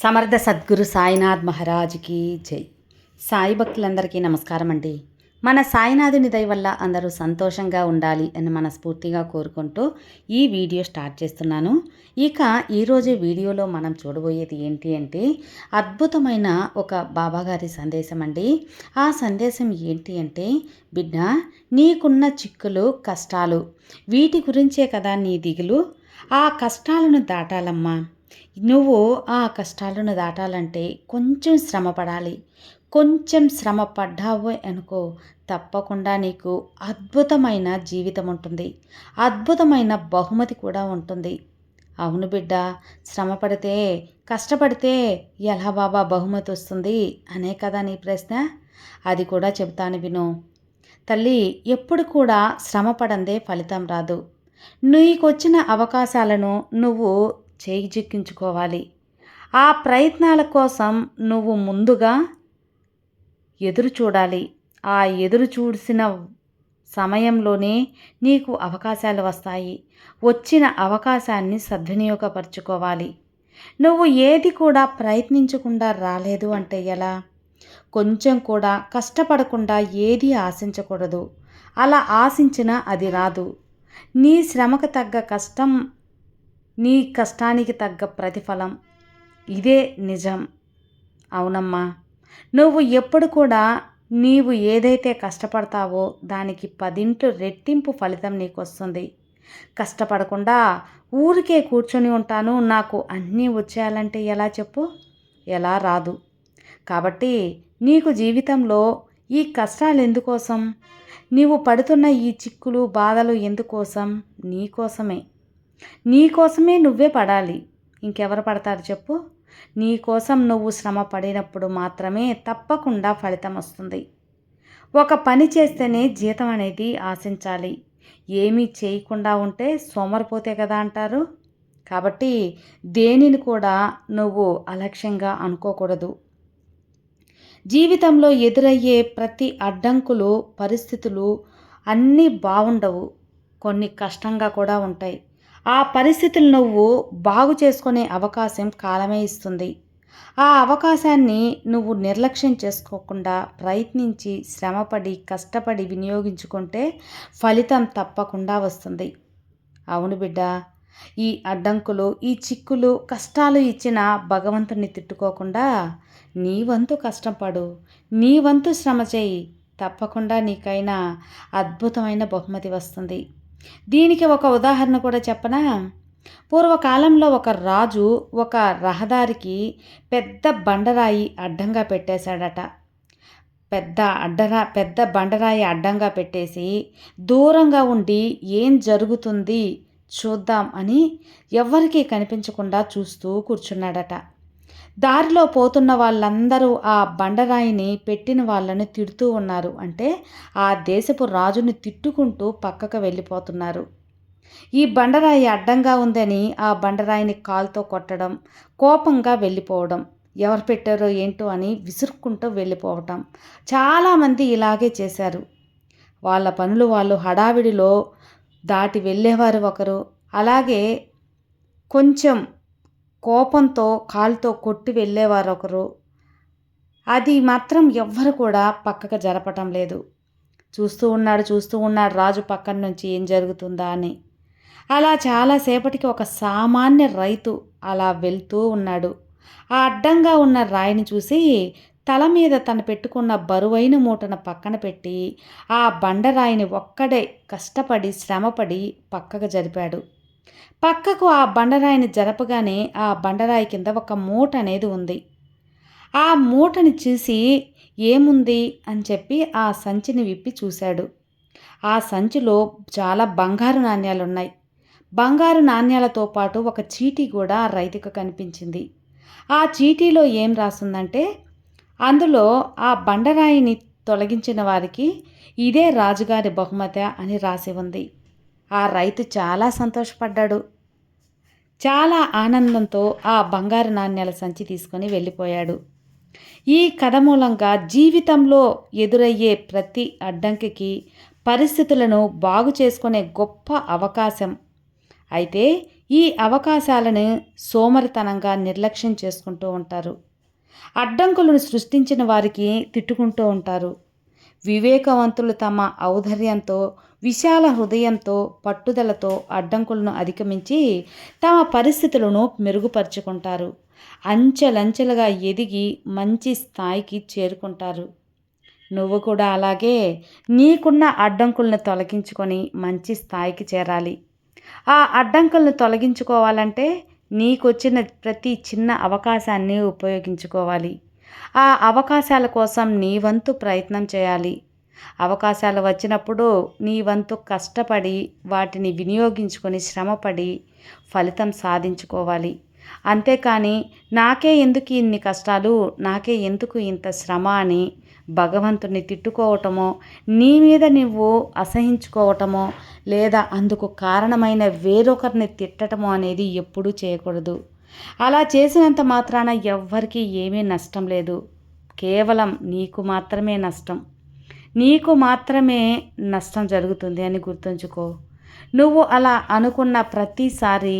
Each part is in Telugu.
సమర్థ సద్గురు సాయినాథ్ మహారాజ్కి జై. సాయి భక్తులందరికీ నమస్కారం అండి. మన సాయినాథుని దయ వల్ల అందరూ సంతోషంగా ఉండాలి అని మనస్ఫూర్తిగా కోరుకుంటూ ఈ వీడియో స్టార్ట్ చేస్తున్నాను. ఇక ఈరోజు వీడియోలో మనం చూడబోయేది ఏంటి అంటే అద్భుతమైన ఒక బాబాగారి సందేశం అండి. ఆ సందేశం ఏంటి అంటే బిడ్డ నీకున్న చిక్కులు కష్టాలు వీటి గురించే కదా నీ దిగులు? ఆ కష్టాలను దాటాలమ్మా. నువ్వు ఆ కష్టాలను దాటాలంటే కొంచెం శ్రమ పడాలి కొంచెం శ్రమ పడ్డావు అనుకో తప్పకుండా నీకు అద్భుతమైన జీవితం ఉంటుంది. అద్భుతమైన బహుమతి కూడా ఉంటుంది. అవును బిడ్డ శ్రమ పడితే కష్టపడితే ఎలా బాబా బహుమతి వస్తుంది? అనే కదా నీ ప్రశ్న? అది కూడా చెబుతాను విను. తల్లి ఎప్పుడు కూడా శ్రమ పడందే ఫలితం రాదు. నీకొచ్చిన అవకాశాలను నువ్వు చేయి చిక్కించుకోవాలి ఆ ప్రయత్నాల కోసం నువ్వు ముందుగా ఎదురు చూడాలి. ఆ ఎదురు చూసిన సమయంలోనే నీకు అవకాశాలు వస్తాయి. వచ్చిన అవకాశాన్ని సద్వినియోగపరచుకోవాలి. నువ్వు ఏది కూడా ప్రయత్నించకుండా రాలేదు అంటే ఎలా? కొంచెం కూడా కష్టపడకుండా ఏది ఆశించకూడదు. అలా ఆశించినా అది రాదు. నీ శ్రమకు తగ్గ కష్టం నీ కష్టానికి తగ్గ ప్రతిఫలం. ఇదే నిజం. అవునమ్మా. నువ్వు ఎప్పుడు కూడా నీవు ఏదైతే కష్టపడతావో దానికి పదింట్లు రెట్టింపు ఫలితం నీకు వస్తుంది కష్టపడకుండా ఊరికే కూర్చొని ఉంటాను నాకు అన్నీ వచ్చేయాలంటే ఎలా చెప్పు? ఎలా రాదు. కాబట్టి నీకు జీవితంలో ఈ కష్టాలు ఎందుకోసం? నీవు పడుతున్న ఈ చిక్కులు బాధలు ఎందుకోసం? నీకోసమే. నీకోసమే నువ్వే పడాలి. ఇంకెవరు పడతారు చెప్పు? నీకోసం నువ్వు శ్రమ పడినప్పుడు మాత్రమే తప్పకుండా ఫలితం వస్తుంది. ఒక పని చేస్తేనే జీతం అనేది ఆశించాలి. ఏమీ చేయకుండా ఉంటే సోమరిపోతే కదా అంటారు? కాబట్టి దేనిని కూడా నువ్వు అలక్ష్యంగా అనుకోకూడదు. జీవితంలో ఎదురయ్యే ప్రతి అడ్డంకులు పరిస్థితులు అన్నీ బాగుండవు. కొన్ని కష్టంగా కూడా ఉంటాయి. ఆ పరిస్థితులు నువ్వు బాగు చేసుకునే అవకాశం కాలమే ఇస్తుంది. ఆ అవకాశాన్ని నువ్వు నిర్లక్ష్యం చేసుకోకుండా ప్రయత్నించి శ్రమపడి కష్టపడి వినియోగించుకుంటే ఫలితం తప్పకుండా వస్తుంది. అవును బిడ్డ ఈ అడ్డంకులు ఈ చిక్కులు కష్టాలు ఇచ్చిన భగవంతుని తిట్టుకోకుండా నీ వంతు కష్టపడు నీ వంతు శ్రమ చేయి. తప్పకుండా నీకైనా అద్భుతమైన బహుమతి వస్తుంది. దీనికి ఒక ఉదాహరణ కూడా చెప్పనా? పూర్వకాలంలో ఒక రాజు ఒక రహదారికి పెద్ద బండరాయి అడ్డంగా పెట్టేశాడట. పెద్ద అడ్డరా పెద్ద బండరాయి అడ్డంగా పెట్టేసి దూరంగా ఉండి ఏం జరుగుతుంది చూద్దాం అని ఎవ్వరికీ కనిపించకుండా చూస్తూ కూర్చున్నాడట. దారిలో పోతున్న వాళ్ళందరూ ఆ బండరాయిని పెట్టిన వాళ్ళని తిడుతూ ఉన్నారు. అంటే ఆ దేశపు రాజుని తిట్టుకుంటూ పక్కకు వెళ్ళిపోతున్నారు. ఈ బండరాయి అడ్డంగా ఉందని ఆ బండరాయిని కాలుతో కొట్టడం కోపంగా వెళ్ళిపోవడం ఎవరు పెట్టారో ఏంటో అని విసురుక్కుంటూ వెళ్ళిపోవటం చాలామంది ఇలాగే చేశారు. వాళ్ళ పనులు వాళ్ళు హడావిడిలో దాటి వెళ్ళేవారు ఒకరు. అలాగే కొంచెం కోపంతో కాలుతో కొట్టి వెళ్ళేవారు ఒకరు అది మాత్రం ఎవ్వరు కూడా పక్కకు జరపటం లేదు. చూస్తూ ఉన్నాడు చూస్తూ ఉన్నాడు రాజు పక్కన నుంచి ఏం జరుగుతుందా అని. అలా చాలాసేపటికి ఒక సామాన్య రైతు అలా వెళ్తూ ఉన్నాడు. ఆ అడ్డంగా ఉన్న రాయిని చూసి తల మీద తను పెట్టుకున్న బరువైన మూటను పక్కన పెట్టి ఆ బండరాయిని ఒక్కడే కష్టపడి శ్రమపడి పక్కకు జరిపాడు. పక్కకు ఆ బండరాయిని జరపగానే ఆ బండరాయి కింద ఒక మూట అనేది ఉంది. ఆ మూటని చూసి ఏముంది అని చెప్పి ఆ సంచిని విప్పి చూశాడు. ఆ సంచిలో చాలా బంగారు నాణ్యాలు ఉన్నాయి బంగారు నాణ్యాలతో పాటు ఒక చీటీ కూడా రైతుకు కనిపించింది. ఆ చీటీలో ఏం రాసిందంటే అందులో ఆ బండరాయిని తొలగించిన వారికి ఇదే రాజుగారి బహుమతి అని రాసి ఉంది. ఆ రైతు చాలా సంతోషపడ్డాడు. చాలా ఆనందంతో ఆ బంగారు నాణ్యాల సంచి తీసుకొని వెళ్ళిపోయాడు. ఈ కథ మూలంగా జీవితంలో ఎదురయ్యే ప్రతి అడ్డంకికి పరిస్థితులను బాగు చేసుకునే గొప్ప అవకాశం. అయితే ఈ అవకాశాలను సోమరితనంగా నిర్లక్ష్యం చేసుకుంటూ ఉంటారు. అడ్డంకులను సృష్టించిన వారికి తిట్టుకుంటూ ఉంటారు. వివేకవంతులు తమ ఔదార్యంతో విశాల హృదయంతో పట్టుదలతో అడ్డంకులను అధిగమించి తమ పరిస్థితులను మెరుగుపరుచుకుంటారు. అంచెలంచెలుగా ఎదిగి మంచి స్థాయికి చేరుకుంటారు. నువ్వు కూడా అలాగే నీకున్న అడ్డంకులను తొలగించుకొని మంచి స్థాయికి చేరాలి. ఆ అడ్డంకులను తొలగించుకోవాలంటే నీకొచ్చిన ప్రతి చిన్న అవకాశాన్ని ఉపయోగించుకోవాలి. ఆ అవకాశాల కోసం నీ వంతు ప్రయత్నం చేయాలి. అవకాశాలు వచ్చినప్పుడు నీ వంతు కష్టపడి వాటిని వినియోగించుకొని శ్రమపడి ఫలితం సాధించుకోవాలి. అంతేకాని నాకే ఎందుకు ఇన్ని కష్టాలు నాకే ఎందుకు ఇంత శ్రమ అని భగవంతుని తిట్టుకోవటమో నీ మీద నువ్వు అసహించుకోవటమో లేదా అందుకు కారణమైన వేరొకరిని తిట్టటమో అనేది ఎప్పుడూ చేయకూడదు. అలా చేసినంత మాత్రాన ఎవ్వరికీ ఏమీ నష్టం లేదు. కేవలం నీకు మాత్రమే నష్టం. నీకు మాత్రమే నష్టం జరుగుతుంది అని గుర్తుంచుకో. నువ్వు అలా అనుకున్న ప్రతిసారి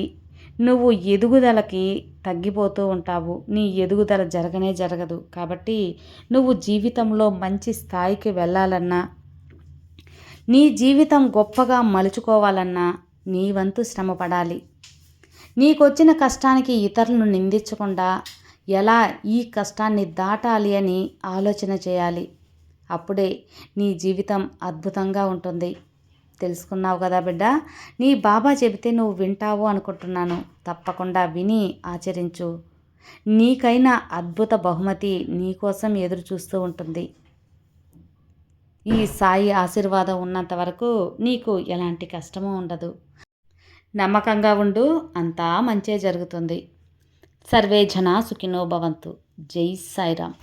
నువ్వు ఎదుగుదలకి తగ్గిపోతూ ఉంటావు. నీ ఎదుగుదల జరగనే జరగదు. కాబట్టి నువ్వు జీవితంలో మంచి స్థాయికి వెళ్ళాలన్నా నీ జీవితం గొప్పగా మలుచుకోవాలన్నా నీ వంతు శ్రమ పడాలి నీకొచ్చిన కష్టానికి ఇతరులను నిందించకుండా ఎలా ఈ కష్టాన్ని దాటాలి అని ఆలోచన చేయాలి. అప్పుడే నీ జీవితం అద్భుతంగా ఉంటుంది. తెలుసుకున్నావు కదా బిడ్డ? నీ బాబా చెబితే నువ్వు వింటావు అనుకుంటున్నాను. తప్పకుండా విని ఆచరించు. నీకైనా అద్భుత బహుమతి నీకోసం ఎదురు చూస్తూ ఉంటుంది. ఈ సాయి ఆశీర్వాదం ఉన్నంత వరకు నీకు ఎలాంటి కష్టమూ ఉండదు. నమ్మకంగా ఉండు అంతా మంచే జరుగుతుంది. సర్వే జన సుఖినో భవంతు. జై సాయిరామ్.